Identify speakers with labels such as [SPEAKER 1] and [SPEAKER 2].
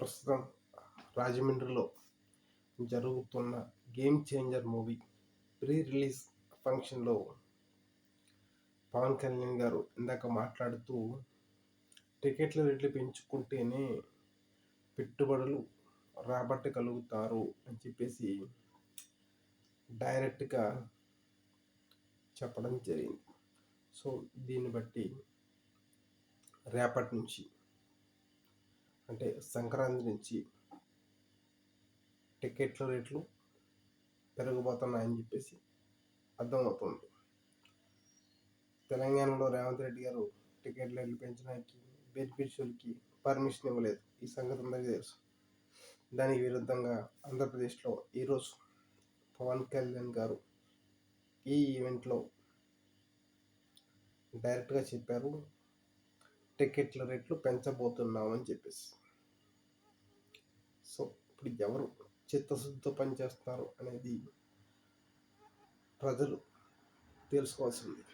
[SPEAKER 1] ప్రస్తుతం రాజమండ్రిలో జరుగుతున్న game changer movie pre release ఫంక్షన్లో పవన్ కళ్యాణ్ గారు ఇందాక మాట్లాడుతూ టికెట్ల రేట్లు పెంచుకుంటేనే పెట్టుబడులు రాబట్టగలుగుతారు అని చెప్పేసి డైరెక్ట్గా చెప్పడం జరిగింది. సో దీన్ని బట్టి రేపటి నుంచి అంటే సంక్రాంతి నుంచి టికెట్ల రేట్లు పెరిగిపోతున్నాయని చెప్పేసి అర్థమవుతుంది. తెలంగాణలో రేవంత్ రెడ్డి గారు టికెట్ రేట్లు పెంచడానికి బెనిఫిషియల్కి పర్మిషన్ ఇవ్వలేదు. ఈ సంగతి అందరికీ తెలుసు. దానికి విరుద్ధంగా ఆంధ్రప్రదేశ్లో ఈరోజు పవన్ కళ్యాణ్ గారు ఈ ఈవెంట్లో డైరెక్ట్గా చెప్పారు. టికెట్ల రేట్లు పెంచబోతున్నామని చెప్పేసి. సో ఇప్పుడు ఎవరు చిత్తశుద్ధితో పనిచేస్తున్నారు అనేది ప్రజలు తెలుసుకోవాల్సింది